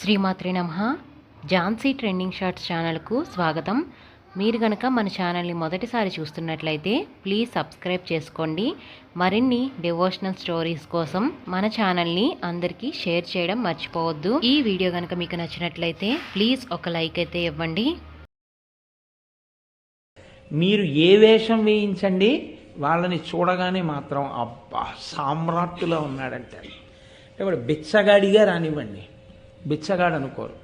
శ్రీమాత్రి నమ. Jhansi trending shorts ఛానల్కు స్వాగతం. మీరు గనక మన ఛానల్ని మొదటిసారి చూస్తున్నట్లయితే ప్లీజ్ సబ్స్క్రైబ్ చేసుకోండి. మరిన్ని డివోషనల్ స్టోరీస్ కోసం మన ఛానల్ని అందరికీ షేర్ చేయడం మర్చిపోవద్దు. ఈ వీడియో కనుక మీకు నచ్చినట్లయితే ప్లీజ్ ఒక లైక్ అయితే ఇవ్వండి. మీరు ఏ వేషం వేయించండి వాళ్ళని చూడగానే మాత్రం అబ్బా సామ్రాట్టులా ఉన్నాడంటారు ఇప్పుడు బిచ్చగాడిగా రానివ్వండి. బిచ్చగాడు అనుకోరు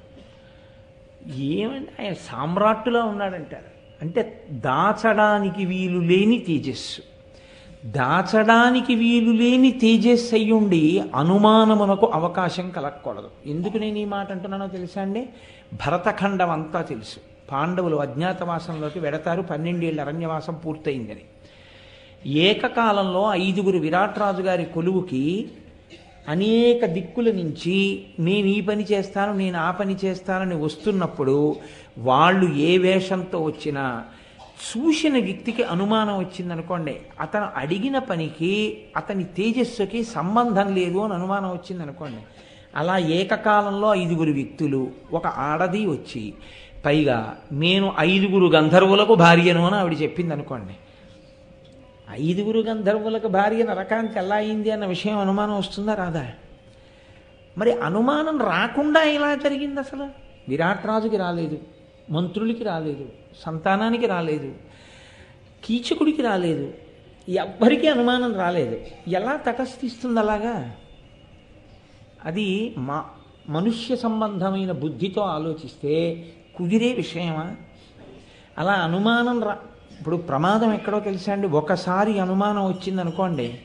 ఏమండి ఆయన సామ్రాట్టులా ఉన్నాడంటారు. అంటే దాచడానికి వీలు లేని తేజస్సు. దాచడానికి వీలు లేని తేజస్సు అయ్యుండి అనుమానమునకు అవకాశం కలగకూడదు. ఎందుకు నేను ఈ మాట అంటున్నానో తెలుసా అండి? భరతఖండం అంతా తెలుసు. పాండవులు అజ్ఞాతవాసంలోకి వెడతారు. పన్నెండేళ్ళ అరణ్యవాసం పూర్తయిందని. ఏకకాలంలో ఐదుగురు విరాట్ రాజు గారి కొలువుకి అనేక దిక్కుల నుంచి నేను ఈ పని చేస్తాను నేను ఆ పని చేస్తానని వస్తున్నప్పుడు వాళ్ళు ఏ వేషంతో వచ్చినా చూసిన వ్యక్తికి అనుమానం వచ్చిందనుకోండి. అతను అడిగిన పనికి అతని తేజస్సుకి సంబంధం లేదు అని అనుమానం వచ్చిందనుకోండి. అలా ఏకకాలంలో ఐదుగురు వ్యక్తులు ఒక ఆడది వచ్చి పైగా నేను ఐదుగురు గంధర్వులకు భార్యను అని ఆవిడ చెప్పింది అనుకోండి ఐదుగురు గంధర్వులకు భార్య నరకానికి ఎలా అయింది అన్న విషయం అనుమానం వస్తుందా రాదా? మరి అనుమానం రాకుండా ఎలా జరిగింది అసలు? విరాట్ రాజుకి రాలేదు మంత్రులకి రాలేదు సంతానానికి రాలేదు కీచకుడికి రాలేదు ఎవ్వరికీ అనుమానం రాలేదు. ఎలా తటస్థిస్తుంది అలాగా? అది మా మనుష్య సంబంధమైన బుద్ధితో ఆలోచిస్తే కుదిరే విషయమా? అలా అనుమానం రా ఇప్పుడు ప్రమాదం ఎక్కడో తెలుసా అండి ఒకసారి అనుమానం వచ్చిందనుకోండి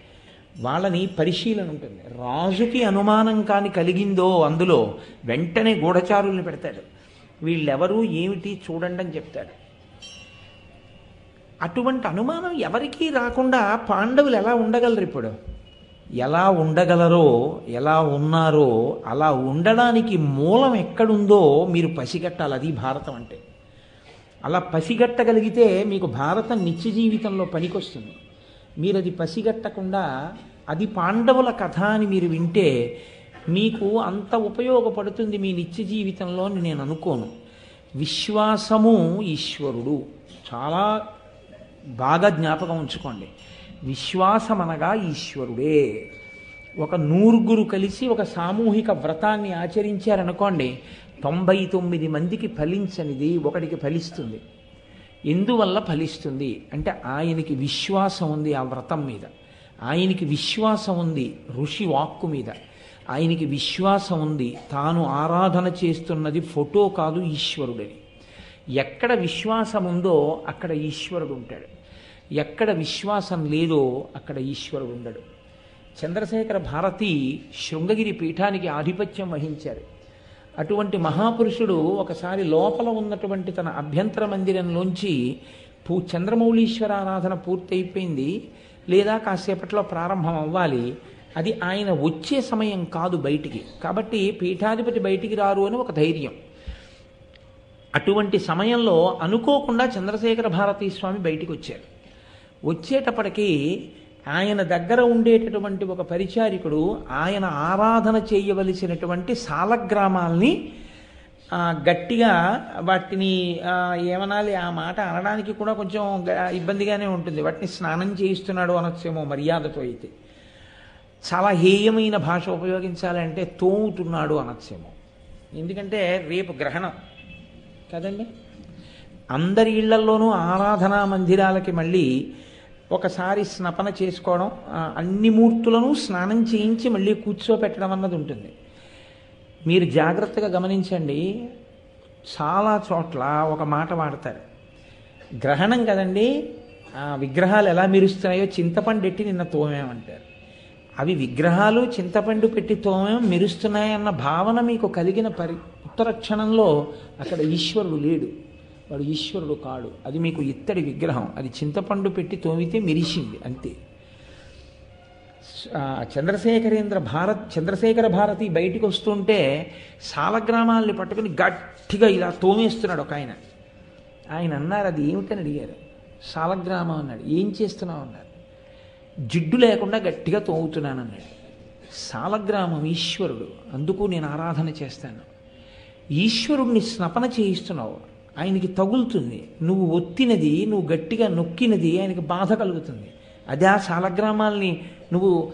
వాళ్ళని పరిశీలన ఉంటుంది. రాజుకి అనుమానం కాని కలిగిందో అందులో వెంటనే గూఢచారుల్ని పెడతాడు. వీళ్ళెవరు ఏమిటి చూడండి అని చెప్తాడు. అటువంటి అనుమానం ఎవరికీ రాకుండా పాండవులు ఎలా ఉండగలరు ఇప్పుడు? ఎలా ఉండగలరో ఎలా ఉన్నారో అలా ఉండడానికి మూలం ఎక్కడుందో మీరు పసిగట్టాలి. అది భారతం అంటే. అలా పసిగట్టగలిగితే మీకు భారతం నిత్య జీవితంలో పనికొస్తుంది. మీరు అది పసిగట్టకుండా అది పాండవుల కథ అని మీరు వింటే మీకు అంత ఉపయోగపడుతుంది మీ నిత్య జీవితంలో అని నేను అనుకోను. విశ్వాసము ఈశ్వరుడు. చాలా బాగా జ్ఞాపకం ఉంచుకోండి. విశ్వాసం అనగా ఈశ్వరుడే. ఒక నూరుగురు కలిసి ఒక సామూహిక వ్రతాన్ని ఆచరించారనుకోండి తొంభై తొమ్మిది మందికి ఫలించనిది ఒకడికి ఫలిస్తుంది. ఎందువల్ల ఫలిస్తుంది? అంటే ఆయనకి విశ్వాసం ఉంది ఆ వ్రతం మీద. ఆయనకి విశ్వాసం ఉంది ఋషి వాక్కు మీద. ఆయనకి విశ్వాసం ఉంది తాను ఆరాధన చేస్తున్నది ఫోటో కాదు ఈశ్వరుడని. ఎక్కడ విశ్వాసం ఉందో అక్కడ ఈశ్వరుడు ఉంటాడు. ఎక్కడ విశ్వాసం లేదో అక్కడ ఈశ్వరుడు ఉండడు. చంద్రశేఖర భారతి శృంగగిరి పీఠానికి ఆధిపత్యం వహించారు. అటువంటి మహాపురుషుడు ఒకసారి లోపల ఉన్నటువంటి తన అభ్యంతర మందిరంలోంచి పూ చంద్రమౌళీశ్వర ఆరాధన పూర్తయిపోయింది. లేదా కాసేపట్లో ప్రారంభం అవ్వాలి అది ఆయన వచ్చే సమయం కాదు బయటికి. కాబట్టి పీఠాధిపతి బయటికి రారు అని ఒక ధైర్యం. అటువంటి సమయంలో అనుకోకుండా చంద్రశేఖర భారతీ స్వామి బయటికి వచ్చారు. వచ్చేటప్పటికీ ఆయన దగ్గర ఉండేటటువంటి ఒక పరిచారికుడు ఆయన ఆరాధన చేయవలసినటువంటి సాలగ్రామాల్ని గట్టిగా వాటిని ఏమనాలి ఆ మాట అనడానికి కూడా కొంచెం గ- ఇబ్బందిగానే ఉంటుంది. వాటిని స్నానం చేయిస్తున్నాడు అనొచ్చేమో మర్యాదతో అయితే. చాలా హేయమైన భాష ఉపయోగించాలంటే తోముతున్నాడు అనొచ్చేమో. ఎందుకంటే రేపు గ్రహణం. కదండి? అందరి ఇళ్ళల్లోనూ ఆరాధనా మందిరాలకి మళ్ళీ ఒకసారి స్నపన చేసుకోవడం అన్ని మూర్తులను స్నానం చేయించి మళ్ళీ కూర్చోపెట్టడం అన్నది ఉంటుంది. మీరు జాగ్రత్తగా గమనించండి చాలా చోట్ల ఒక మాట వాడతారు. గ్రహణం కదండి విగ్రహాలు ఎలా మెరుస్తున్నాయో చింతపండు ఎట్టి నిన్న తోమేమంటారు. అవి విగ్రహాలు చింతపండు పెట్టి తోమేం మెరుస్తున్నాయన్న భావన మీకు కలిగిన పరి ఉత్తర క్షణంలో అక్కడ ఈశ్వరుడు లేడు. వాడు ఈశ్వరుడు కాడు. అది మీకు ఇత్తడి విగ్రహం. అది చింతపండు పెట్టి తోమితే మెరిసింది అంతే. చంద్రశేఖరేంద్ర భారత్ చంద్రశేఖర భారతి బయటికి వస్తుంటే సాలగ్రామాల్ని పట్టుకుని గట్టిగా ఇలా తోమేస్తున్నాడు ఒక ఆయన. ఆయన అన్నారు అది ఏమిటని అడిగారు? సాలగ్రామం అన్నాడు. ఏం చేస్తున్నావు? అన్నారు. జిడ్డు లేకుండా గట్టిగా తోముతున్నాను అన్నాడు. సాలగ్రామం ఈశ్వరుడు. అందుకు నేను ఆరాధన చేస్తాను. ఈశ్వరుణ్ణి స్నపన చేయిస్తున్నావు. ఆయనకి తగులుతుంది. నువ్వు ఒత్తినది నువ్వు గట్టిగా నొక్కినది ఆయనకి బాధ కలుగుతుంది. అదే ఆ శాలగ్రామాల్ని నువ్వు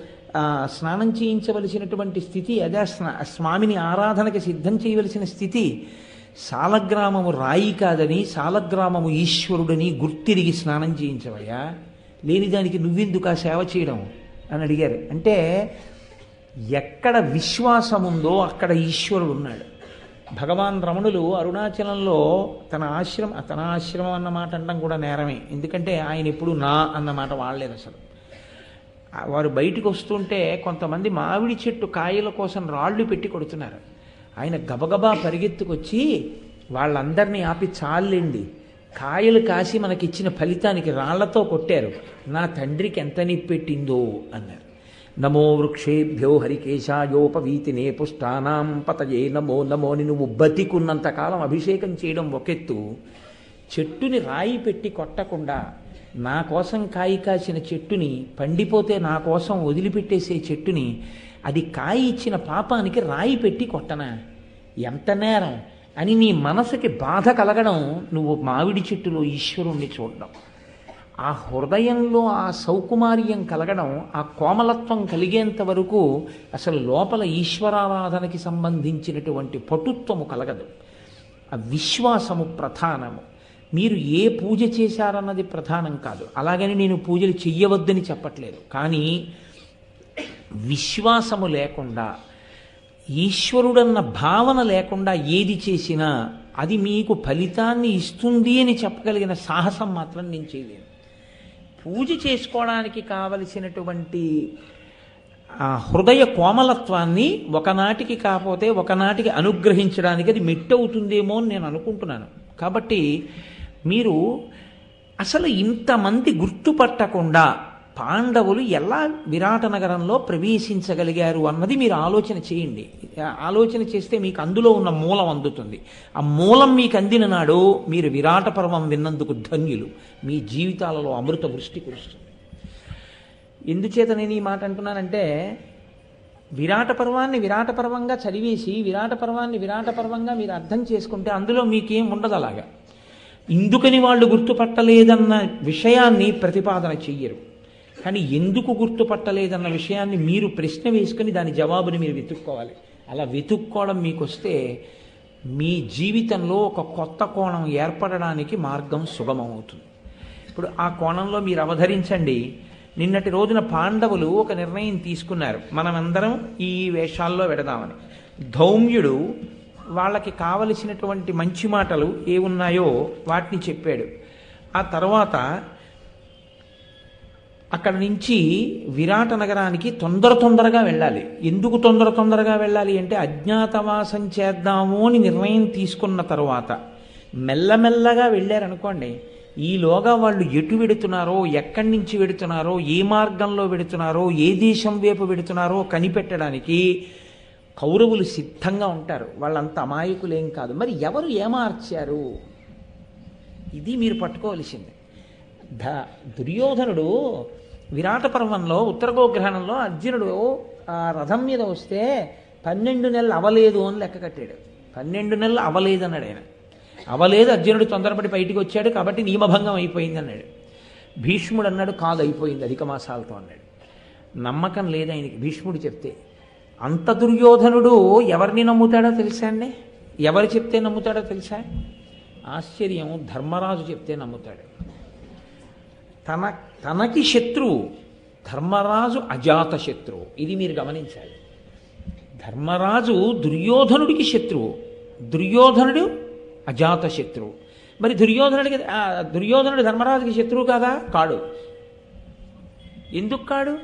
స్నానం చేయించవలసినటువంటి స్థితి అదే స్నా స్వామిని ఆరాధనకి సిద్ధం చేయవలసిన స్థితి సాలగ్రామము రాయి కాదని సాలగ్రామము ఈశ్వరుడని గుర్తిరిగి స్నానం చేయించవయ్యా. లేని దానికి నువ్వెందుకు ఆ సేవ చేయడం? అని అడిగారు. అంటే ఎక్కడ విశ్వాసం ఉందో అక్కడ ఈశ్వరుడు ఉన్నాడు. భగవాన్ రమణులు అరుణాచలంలో తన ఆశ్రమం తన ఆశ్రమం అన్నమాట అనడం కూడా నేరమే. ఎందుకంటే ఆయన ఎప్పుడు నా అన్నమాట వాడలేదు అసలు. వారు బయటికి వస్తుంటే కొంతమంది మామిడి చెట్టు కాయల కోసం రాళ్ళు పెట్టి కొడుతున్నారు. ఆయన గబగబా పరిగెత్తుకొచ్చి వాళ్ళందరినీ ఆపి చాలండి. కాయలు కాసి మనకిచ్చిన ఫలితానికి రాళ్ళతో కొట్టారు. నా తండ్రికి ఎంత నిప్పెట్టిందో అన్నారు. నమో వృక్షేభ్యో హరికేశాయోపవీతినే పుష్టానాం పతయే నమో నమో అని నువ్వు బతికున్నంతకాలం అభిషేకం చేయడం ఒకెత్తు. చెట్టుని రాయి పెట్టి కొట్టకుండా నా కోసం కాయి కాసిన చెట్టుని పండిపోతే నా కోసం వదిలిపెట్టేసే చెట్టుని అది కాయి ఇచ్చిన పాపానికి రాయి పెట్టి కొట్టనా? ఎంత నేరం అని నీ మనసుకి బాధ కలగడం నువ్వు మామిడి చెట్టులో ఈశ్వరుణ్ణి చూడడం. ఆ హృదయంలో ఆ సౌకుమార్యం కలగడం ఆ కోమలత్వం కలిగేంత వరకు అసలు లోపల ఈశ్వరారాధనకి సంబంధించినటువంటి పటుత్వము కలగదు. ఆ విశ్వాసము ప్రధానము. మీరు ఏ పూజ చేశారన్నది ప్రధానం కాదు. అలాగని నేను పూజలు చెయ్యవద్దని చెప్పట్లేదు. కానీ విశ్వాసము లేకుండా ఈశ్వరుడన్న భావన లేకుండా ఏది చేసినా అది మీకు ఫలితాన్ని ఇస్తుంది అని చెప్పగలిగిన సాహసం మాత్రం నేను చేయలేను. పూజ చేసుకోవడానికి కావలసినటువంటి ఆ హృదయ కోమలత్వాన్ని ఒకనాటికి కాకపోతే ఒకనాటికి అనుగ్రహించడానికి అది మెట్టవుతుందేమో అని నేను అనుకుంటున్నాను. కాబట్టి మీరు అసలు ఇంతమంది గుర్తుపట్టకుండా పాండవులు ఎలా విరాట నగరంలో ప్రవేశించగలిగారు అన్నది మీరు ఆలోచన చేయండి. ఆలోచన చేస్తే మీకు అందులో ఉన్న మూలం అందుతుంది. ఆ మూలం మీకు అందిన నాడు మీరు విరాట పర్వం విన్నందుకు ధన్యులు. మీ జీవితాలలో అమృత వృష్టి కురుస్తుంది. ఎందుచేత నేను ఈ మాట అంటున్నానంటే విరాట పర్వాన్ని విరాట పర్వంగా చదివేసి విరాట పర్వాన్ని విరాట పర్వంగా మీరు అర్థం చేసుకుంటే అందులో మీకేం ఉండదు అలాగా. ఇందుకని వాళ్ళు గుర్తుపట్టలేదన్న విషయాన్ని ప్రతిపాదన చెయ్యరు. కానీ ఎందుకు గుర్తుపట్టలేదన్న విషయాన్ని మీరు ప్రశ్న వేసుకుని దాని జవాబుని మీరు వెతుక్కోవాలి. అలా వెతుక్కోవడం మీకు వస్తే మీ జీవితంలో ఒక కొత్త కోణం ఏర్పడడానికి మార్గం సుగమమవుతుంది. ఇప్పుడు ఆ కోణంలో మీరు అవధరించండి. నిన్నటి రోజున పాండవులు ఒక నిర్ణయం తీసుకున్నారు. మనమందరం ఈ వేషాల్లో వెడదామని. ధౌమ్యుడు వాళ్ళకి కావలసినటువంటి మంచి మాటలు ఏ ఉన్నాయో వాటిని చెప్పాడు. ఆ తర్వాత అక్కడ నుంచి విరాట నగరానికి తొందర తొందరగా వెళ్ళాలి. ఎందుకు తొందర తొందరగా వెళ్ళాలి అంటే అజ్ఞాతవాసం చేద్దాము అని నిర్ణయం తీసుకున్న తర్వాత మెల్లమెల్లగా వెళ్ళారనుకోండి ఈలోగా వాళ్ళు ఎటు వెడుతున్నారో ఎక్కడి నుంచి వెడుతున్నారో ఏ మార్గంలో వెడుతున్నారో ఏ దేశం వైపు వెడుతున్నారో కనిపెట్టడానికి కౌరవులు సిద్ధంగా ఉంటారు. వాళ్ళంత అమాయకులేం కాదు. మరి ఎవరు ఏమార్చారు? ఇది మీరు పట్టుకోవలసింది. ధ దుర్యోధనుడు విరాట పర్వంలో ఉత్తర గోగ్రహణంలో అర్జునుడు ఆ రథం మీద వస్తే పన్నెండు నెలలు అవలేదు అని లెక్క కట్టాడు. పన్నెండు నెలలు అవలేదు అన్నాడు ఆయన. అవలేదు అర్జునుడు తొందరపడి బయటికి వచ్చాడు కాబట్టి నియమభంగం అయిపోయింది అన్నాడు. భీష్ముడు అన్నాడు కాదు అయిపోయింది అధిక మాసాలతో అన్నాడు. నమ్మకం లేదు ఆయనకి. భీష్ముడు చెప్తే అంత దుర్యోధనుడు ఎవరిని నమ్ముతాడో తెలుసా అండి? ఎవరు చెప్తే నమ్ముతాడో తెలుసా? ఆశ్చర్యం ధర్మరాజు చెప్తే నమ్ముతాడు. తన తనకి శత్రువు ధర్మరాజు అజాత శత్రువు. ఇది మీరు గమనించాలి. ధర్మరాజు దుర్యోధనుడికి శత్రువు దుర్యోధనుడు అజాత శత్రువు. మరి దుర్యోధనుడికి దుర్యోధనుడు ధర్మరాజుకి శత్రువు కాదా? కాడు. ఎందుకు కాడు?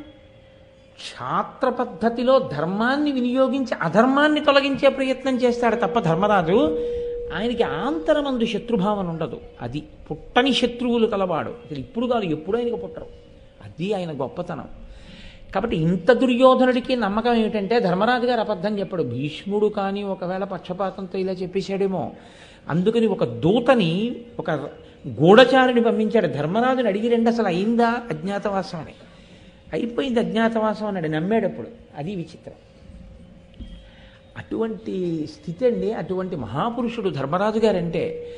క్షాత్ర పద్ధతిలో ధర్మాన్ని వినియోగించి అధర్మాన్ని తొలగించే ప్రయత్నం చేస్తాడు తప్ప ధర్మరాజు ఆయనకి ఆంతరమందు శత్రుభావన ఉండదు. అది పుట్టని శత్రువులు కలవాడు. అసలు ఇప్పుడు కాదు ఎప్పుడు ఆయనకు పుట్టరు. అది ఆయన గొప్పతనం. కాబట్టి ఇంత దుర్యోధనుడికి నమ్మకం ఏమిటంటే ధర్మరాజు గారు అబద్ధం చెప్పడు. భీష్ముడు కానీ ఒకవేళ పక్షపాతంతో ఇలా చెప్పేశాడేమో. అందుకని ఒక దూతని ఒక గూఢచారిని పంపించాడు. ధర్మరాజుని అడిగి రెండు అసలు అయిందా? అజ్ఞాతవాసం అని. అయిపోయింది అజ్ఞాతవాసం అని నమ్మాడు అది విచిత్రం. అటువంటి స్థితి అండి. అటువంటి మహాపురుషుడు ధర్మరాజు గారంటే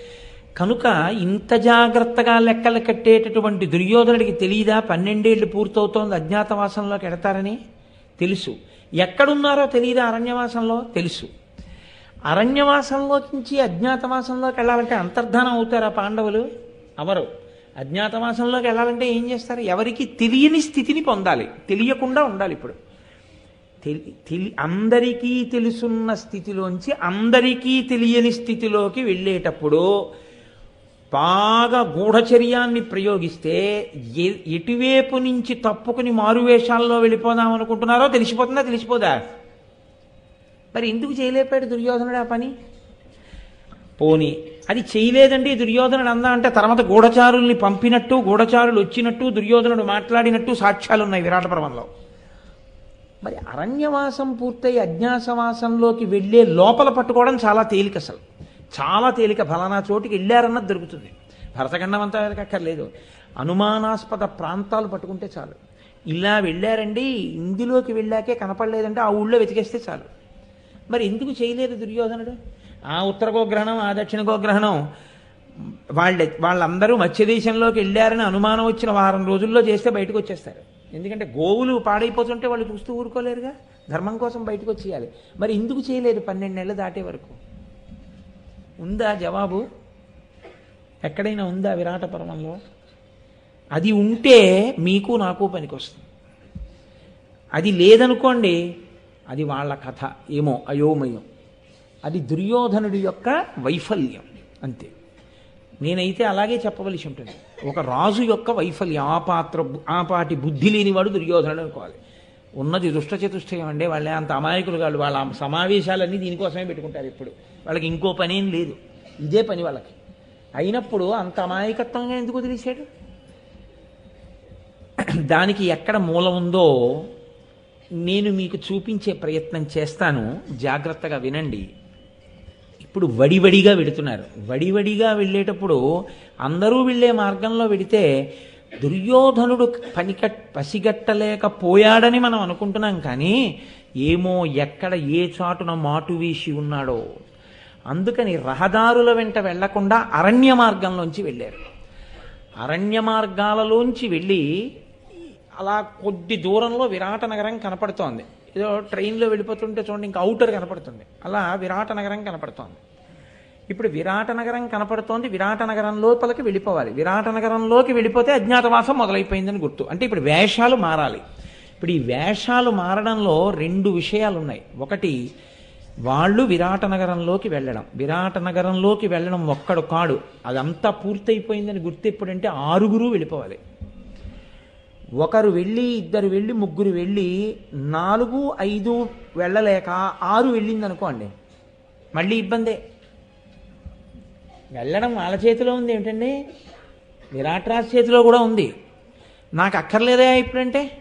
కనుక ఇంత జాగ్రత్తగా లెక్కలు కట్టేటటువంటి దుర్యోధనుడికి తెలియదా పన్నెండేళ్ళు పూర్తవుతోంది అజ్ఞాతవాసంలోకి ఎడతారని? తెలుసు. ఎక్కడున్నారో తెలియదా అరణ్యవాసంలో? తెలుసు. అరణ్యవాసంలో నుంచి అజ్ఞాతవాసంలోకి వెళ్ళాలంటే అంతర్ధానం అవుతారా పాండవులు? అవరు అజ్ఞాతవాసంలోకి వెళ్ళాలంటే ఏం చేస్తారు? ఎవరికి తెలియని స్థితిని పొందాలి. తెలియకుండా ఉండాలి ఇప్పుడు. తెలి అందరికీ తెలుసున్న స్థితిలోంచి అందరికీ తెలియని స్థితిలోకి వెళ్ళేటప్పుడు బాగా గూఢచర్యాన్ని ప్రయోగిస్తే ఎ- ఎటువైపు నుంచి తప్పుకుని మారువేషాల్లో వెళ్ళిపోదాం అనుకుంటున్నారో తెలిసిపోతుందా? తెలిసిపోదా? మరి ఎందుకు చేయలేపాడు దుర్యోధనుడు ఆ పని? పోని అది చేయలేదండి దుర్యోధనుడు అందా అంటే తర్వాత గూఢచారుల్ని పంపినట్టు గూఢచారులు వచ్చినట్టు దుర్యోధనుడు మాట్లాడినట్టు సాక్ష్యాలు ఉన్నాయి విరాట పర్వంలో. మరి అరణ్యవాసం పూర్తయి అజ్ఞాసవాసంలోకి వెళ్ళే లోపల పట్టుకోవడం చాలా తేలిక అసలు. చాలా తేలిక. ఫలానా చోటికి వెళ్ళారన్నది దొరుకుతుంది. భరతఖండం అంతా వెనకక్కర్లేదు అనుమానాస్పద ప్రాంతాలు పట్టుకుంటే చాలు. ఇలా వెళ్ళారండి ఇందులోకి వెళ్ళాకే కనపడలేదంటే ఆ ఊళ్ళో వెతికేస్తే చాలు. మరి ఎందుకు చేయలేదు దుర్యోధనుడు? ఆ ఉత్తర గోగ్రహణం ఆ దక్షిణ గోగ్రహణం వాళ్ళ వాళ్ళందరూ మత్స్యదేశంలోకి వెళ్ళారని అనుమానం వచ్చిన వారం రోజుల్లో చేస్తే బయటకు వచ్చేస్తారు. ఎందుకంటే గోవులు పాడైపోతుంటే వాళ్ళు చూస్తూ ఊరుకోలేరుగా? ధర్మం కోసం బయటకు వచ్చేయాలి. మరి ఎందుకు చేయలేదు పన్నెండు నెలలు దాటే వరకు. ఉందా జవాబు? ఎక్కడైనా ఉందా విరాట పర్వంలో? అది ఉంటే మీకు నాకు పనికొస్తుంది. అది లేదనుకోండి అది వాళ్ళ కథ. ఏమో? అయోమయం. అది దుర్యోధనుడి యొక్క వైఫల్యం. అంతే. నేనైతే అలాగే చెప్పవలసి ఉంటుంది. ఒక రాజు యొక్క వైఫల్యం ఆ పాత్ర ఆ బుద్ధి లేనివాడు దుర్యోధనుడు అనుకోవాలి. ఉన్నది దుష్ట చతుష్టయం అండి వాళ్ళే అంత అమాయకులు కాదు. వాళ్ళ సమావేశాలన్నీ దీనికోసమే పెట్టుకుంటారు ఇప్పుడు వాళ్ళకి ఇంకో పని ఏం లేదు. ఇదే పని వాళ్ళకి. అయినప్పుడు అంత అమాయకత్వంగా ఎందుకు వదిలేశాడు? దానికి ఎక్కడ మూలం ఉందో నేను మీకు చూపించే ప్రయత్నం చేస్తాను. జాగ్రత్తగా వినండి. ఇప్పుడు వడివడిగా వెడుతున్నారు. వడివడిగా వెళ్ళేటప్పుడు అందరూ వెళ్ళే మార్గంలో వెడితే దుర్యోధనుడు పనికట్ పసిగట్టలేకపోయాడని మనం అనుకుంటున్నాం కానీ ఏమో ఎక్కడ ఏ చాటున మాటు వేసి ఉన్నాడో. అందుకని రహదారుల వెంట వెళ్ళకుండా అరణ్య మార్గంలోంచి వెళ్ళారు. అరణ్య మార్గాలలోంచి వెళ్ళి అలా కొద్ది దూరంలో విరాట నగరం కనపడుతోంది. ఏదో ట్రైన్లో వెళ్ళిపోతుంటే చూడండి ఇంకా అవుటర్ కనపడుతుంది. అలా విరాట నగరం కనపడుతోంది. ఇప్పుడు విరాట నగరం కనపడుతోంది విరాట నగరం లోపలికి వెళ్ళిపోవాలి. విరాట నగరంలోకి వెళ్ళిపోతే అజ్ఞాతవాసం మొదలైపోయిందని గుర్తు. అంటే ఇప్పుడు వేషాలు మారాలి. ఇప్పుడు ఈ వేషాలు మారడంలో రెండు విషయాలు ఉన్నాయి ఒకటి వాళ్ళు విరాట నగరంలోకి వెళ్ళడం. విరాట నగరంలోకి వెళ్ళడం ఒక్కడు కాడు. అదంతా పూర్తయిపోయిందని గుర్తు ఎప్పుడంటే ఆరుగురు వెళ్ళిపోవాలి. ఒకరు వెళ్ళి ఇద్దరు వెళ్ళి ముగ్గురు వెళ్ళి నాలుగు ఐదు వెళ్ళలేక ఆరు వెళ్ళింది అనుకోండి మళ్ళీ ఇబ్బందే. వెళ్ళడం వాళ్ళ చేతిలో ఉంది ఏమిటండి? విరాట్రాజ్ చేతిలో కూడా ఉంది. నాకు అక్కర్లేదా ఇప్పుడంటే?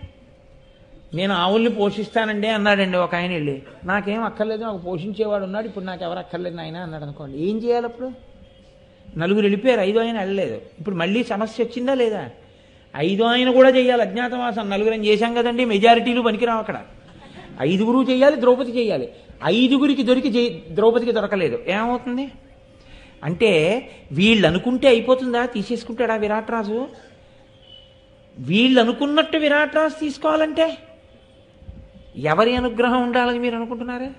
నేను ఆవుల్ని పోషిస్తానండి అన్నాడండి ఒక ఆయన వెళ్ళి. నాకేం అక్కర్లేదు నాకు పోషించేవాడు ఉన్నాడు ఇప్పుడు నాకు ఎవరు అక్కర్లేదు ఆయన అన్నాడు అనుకోండి. ఏం చేయాలి అప్పుడు? నలుగురు వెళ్ళిపోయారు ఐదో ఆయన వెళ్ళలేదు. ఇప్పుడు మళ్ళీ సమస్య వచ్చిందా లేదా? ఐదో ఆయన కూడా చేయాలి అజ్ఞాతవాసం. నలుగురం చేశాం కదండి మెజారిటీలు పనికిరావు అక్కడ. ఐదుగురు చేయాలి ద్రౌపది చేయాలి. ఐదుగురికి దొరికి చే- ద్రౌపదికి దొరకలేదు. ఏమవుతుంది? అంటే వీళ్ళు అనుకుంటే అయిపోతుందా? తీసేసుకుంటాడా విరాట్రాజు? వీళ్ళు అనుకున్నట్టు విరాట్రాజు తీసుకోవాలంటే ఎవరి అనుగ్రహం ఉండాలని మీరు అనుకుంటున్నారే?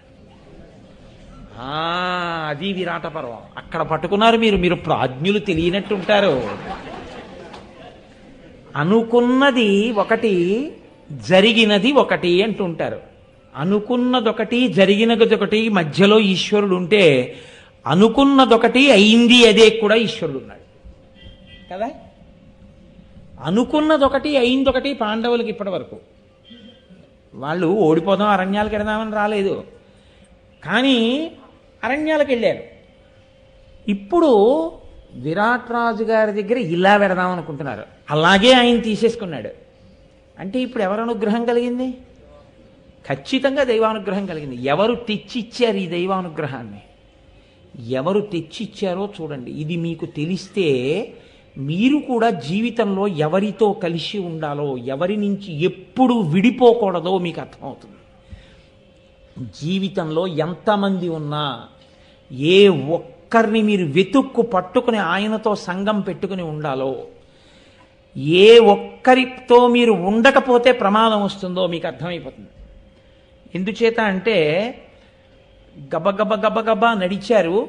అది విరాట పర్వం. అక్కడ పట్టుకున్నారు మీరు మీరు ప్రాజ్ఞులు తెలియనట్టు ఉంటారు అనుకున్నది ఒకటి జరిగినది ఒకటి అంటుంటారు. అనుకున్నదొకటి జరిగినది ఒకటి మధ్యలో ఈశ్వరుడు ఉంటే అనుకున్నదొకటి అయింది అదే కూడా ఈశ్వరుడు ఉన్నాడు కదా? అనుకున్నదొకటి అయిందొకటి పాండవులకి ఇప్పటి వరకు. వాళ్ళు ఓడిపోదాం అరణ్యాలకు వెడదామని రాలేదు. కానీ అరణ్యాలకు వెళ్ళారు. ఇప్పుడు విరాట్ రాజు గారి దగ్గర ఇలా పెడదాం అనుకుంటున్నారు. అలాగే ఆయన తీసేసుకున్నాడు. అంటే ఇప్పుడు ఎవరు అనుగ్రహం కలిగింది? ఖచ్చితంగా దైవానుగ్రహం కలిగింది. ఎవరు తెచ్చిచ్చారు ఈ దైవానుగ్రహాన్ని? ఎవరు తెచ్చిచ్చారో చూడండి. ఇది మీకు తెలిస్తే మీరు కూడా జీవితంలో ఎవరితో కలిసి ఉండాలో ఎవరి నుంచి ఎప్పుడు విడిపోకూడదో మీకు అర్థమవుతుంది. జీవితంలో ఎంతమంది ఉన్నా ఏ ఒక్కరిని మీరు వెతుక్కు పట్టుకుని ఆయనతో సంఘం పెట్టుకుని ఉండాలో ఏ ఒక్కరితో మీరు ఉండకపోతే ప్రమాదం వస్తుందో మీకు అర్థమైపోతుంది. ఎందుచేత అంటే గబగబ గబగబ నడిచారు.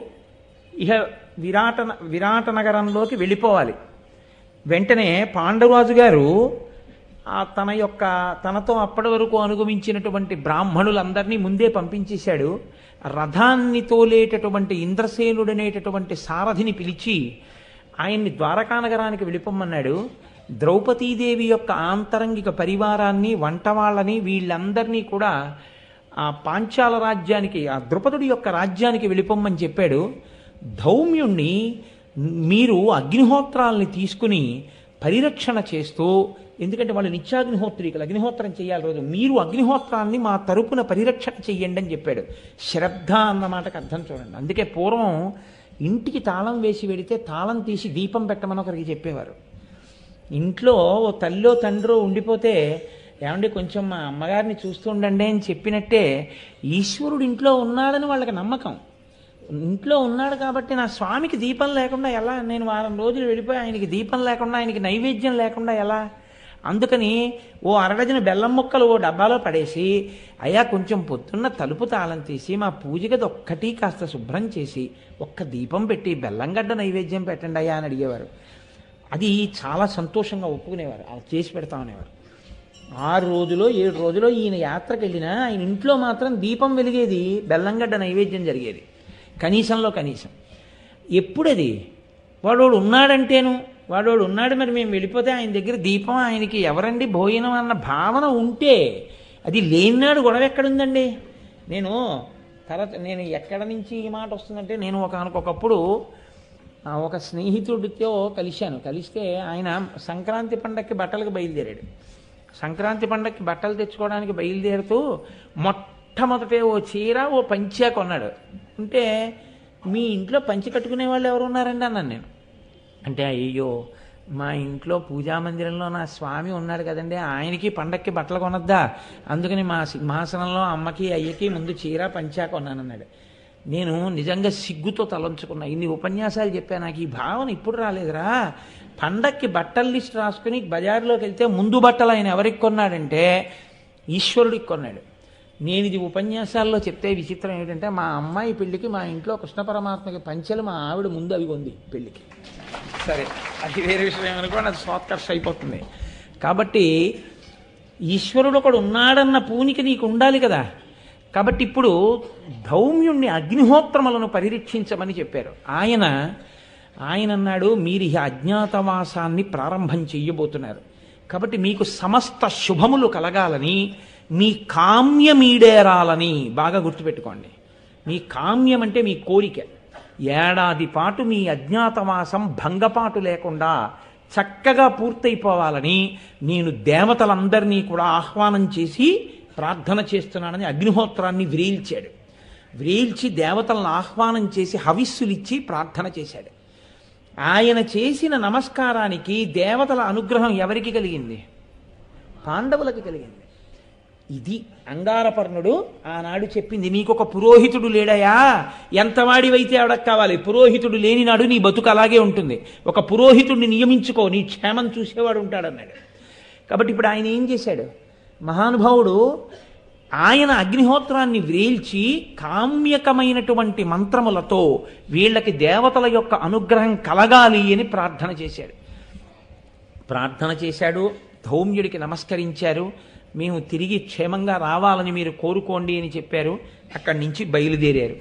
ఇహ విరాట విరాట నగరంలోకి వెళ్ళిపోవాలి. వెంటనే పాండవరాజు గారు ఆ తన యొక్క తనతో అప్పటి వరకు అనుగమించినటువంటి బ్రాహ్మణులందరినీ ముందే పంపించేశాడు. రథాన్ని తోలేటటువంటి ఇంద్రసేనుడనేటటువంటి సారథిని పిలిచి ఆయన్ని ద్వారకా నగరానికి వెళ్ళిపోమన్నాడు ద్రౌపదీదేవి యొక్క ఆంతరంగిక పరివారాన్ని వంట వాళ్ళని వీళ్ళందరినీ కూడా ఆ పాంచాల రాజ్యానికి ఆ ద్రుపదుడి యొక్క రాజ్యానికి వెళ్ళిపోమ్మని చెప్పాడు. ధౌమ్యుణ్ణి మీరు అగ్నిహోత్రాలని తీసుకుని పరిరక్షణ చేస్తూ ఎందుకంటే వాళ్ళు నిత్యాగ్నిహోత్రికులు అగ్నిహోత్రం చేయాలి రోజు. మీరు అగ్నిహోత్రాన్ని మా తరపున పరిరక్షణ చెయ్యండి అని చెప్పాడు. శ్రద్ధ అన్న మాటకు అర్థం చూడండి. అందుకే పూర్వం ఇంటికి తాళం వేసి వెడితే తాళం తీసి దీపం పెట్టమని ఒకరికి చెప్పేవారు. ఇంట్లో ఓ తల్లో తండ్రో ఉండిపోతే ఏమండి కొంచెం మా అమ్మగారిని చూస్తూ ఉండండి అని చెప్పినట్టే ఈశ్వరుడు ఇంట్లో ఉన్నాడని వాళ్ళకి నమ్మకం. ఇంట్లో ఉన్నాడు కాబట్టి నా స్వామికి దీపం లేకుండా ఎలా? నేను వారం రోజులు వెళ్ళిపోయి ఆయనకి దీపం లేకుండా ఆయనకి నైవేద్యం లేకుండా ఎలా? అందుకని ఓ అరడజన బెల్లం ముక్కలు ఓ డబ్బాలో పడేసి అయ్యా కొంచెం పొద్దున్న తలుపు తాళం తీసి మా పూజ గది ఒక్కటి కాస్త శుభ్రం చేసి ఒక్క దీపం పెట్టి బెల్లంగడ్డ నైవేద్యం పెట్టండి అయ్యా అని అడిగేవారు. అది చాలా సంతోషంగా ఒప్పుకునేవారు. అలా చేసి పెడతామనేవారు. ఆరు రోజులో ఏడు రోజులో ఈయన యాత్రకు వెళ్ళినా ఆయన ఇంట్లో మాత్రం దీపం వెలిగేది బెల్లంగడ్డ నైవేద్యం జరిగేది. కనీసంలో కనీసం. ఎప్పుడది? వాడోడు ఉన్నాడంటేను. వాడోడు ఉన్నాడు మరి మేము వెళ్ళిపోతే ఆయన దగ్గర దీపం ఆయనకి ఎవరండి? భోజనం అన్న భావన ఉంటే అది లేనినాడు గొడవ ఎక్కడుందండి? నేను తర్వాత నేను ఎక్కడ నుంచి ఈ మాట వస్తుందంటే నేను ఒకనకొకప్పుడు ఆ, ఒక స్నేహితుడితో కలిశాను. కలిస్తే ఆయన సంక్రాంతి పండక్కి బట్టలకు బయలుదేరాడు. సంక్రాంతి పండగకి బట్టలు తెచ్చుకోవడానికి బయలుదేరుతూ మొట్టమొదటే ఓ చీర ఓ పంచా కొన్నాడు. అంటే మీ ఇంట్లో పంచి కట్టుకునే వాళ్ళు ఎవరు ఉన్నారండి అన్నాను నేను. అంటే అయ్యో మా ఇంట్లో పూజా మందిరంలో నా స్వామి ఉన్నాడు కదండి ఆయనకి పండక్కి బట్టలు కొనొద్దా? అందుకని మా సింహాసనంలో అమ్మకి అయ్యకి ముందు చీర పంచా కొన్నానన్నాడు. నేను నిజంగా సిగ్గుతో తలంచుకున్నా. ఇన్ని ఉపన్యాసాలు చెప్పా నాకు ఈ భావన ఇప్పుడు రాలేదురా. పండక్కి బట్టల లిస్ట్ రాసుకుని బజార్లోకి వెళ్తే ముందు బట్టలు ఆయన ఎవరికి కొన్నాడంటే ఈశ్వరుడికి కొన్నాడు. నేను ఇది ఉపన్యాసాల్లో చెప్తే విచిత్రం ఏంటంటే మా అమ్మాయి పెళ్ళికి మా ఇంట్లో కృష్ణ పరమాత్మకి పంచెలు మా ఆవిడ ముందు అవి ఉంది పెళ్ళికి సరే అది వేరే విషయం అనుకోండి అది స్వాత్కర్ష అయిపోతుంది. కాబట్టి ఈశ్వరుడు ఒకడు ఉన్నాడన్న పూనిక నీకు ఉండాలి కదా. కాబట్టి ఇప్పుడు ధౌమ్యుణ్ణి అగ్నిహోత్రములను పరిరక్షించమని చెప్పారు. ఆయన ఆయన అన్నాడు మీరు ఈ అజ్ఞాతవాసాన్ని ప్రారంభం చెయ్యబోతున్నారు. కాబట్టి మీకు సమస్త శుభములు కలగాలని మీ కామ్యమీడేరాలని బాగా గుర్తుపెట్టుకోండి. మీ కామ్యం అంటే మీ కోరిక. ఏడాది పాటు మీ అజ్ఞాతవాసం భంగపాటు లేకుండా చక్కగా పూర్తయిపోవాలని నేను దేవతలందరినీ కూడా ఆహ్వానం చేసి ప్రార్థన చేస్తున్నానని అగ్నిహోత్రాన్ని వ్రేల్చాడు. వ్రేల్చి దేవతలను ఆహ్వానం చేసి హవిస్సులిచ్చి ప్రార్థన చేశాడు. ఆయన చేసిన నమస్కారానికి దేవతల అనుగ్రహం ఎవరికి కలిగింది? పాండవులకు కలిగింది. ఇది అంగారపర్ణుడు ఆనాడు చెప్పింది నీకొక పురోహితుడు లేడయా? ఎంతవాడివైతే ఆవిడకు కావాలి? పురోహితుడు లేనినాడు నీ బతుకు అలాగే ఉంటుంది. ఒక పురోహితుడిని నియమించుకో నీ క్షేమం చూసేవాడు ఉంటాడన్నాడు. కాబట్టి ఇప్పుడు ఆయన ఏం చేశాడు? మహానుభావుడు ఆయన అగ్నిహోత్రాన్ని వ్రేల్చి కామ్యకమైనటువంటి మంత్రములతో వీళ్ళకి దేవతల యొక్క అనుగ్రహం కలగాలి అని ప్రార్థన చేశాడు. ప్రార్థన చేశాడు ధౌమ్యుడికి నమస్కరించారు మేము తిరిగి క్షేమంగా రావాలని మీరు కోరుకోండి అని చెప్పారు అక్కడి నుంచి బయలుదేరారు.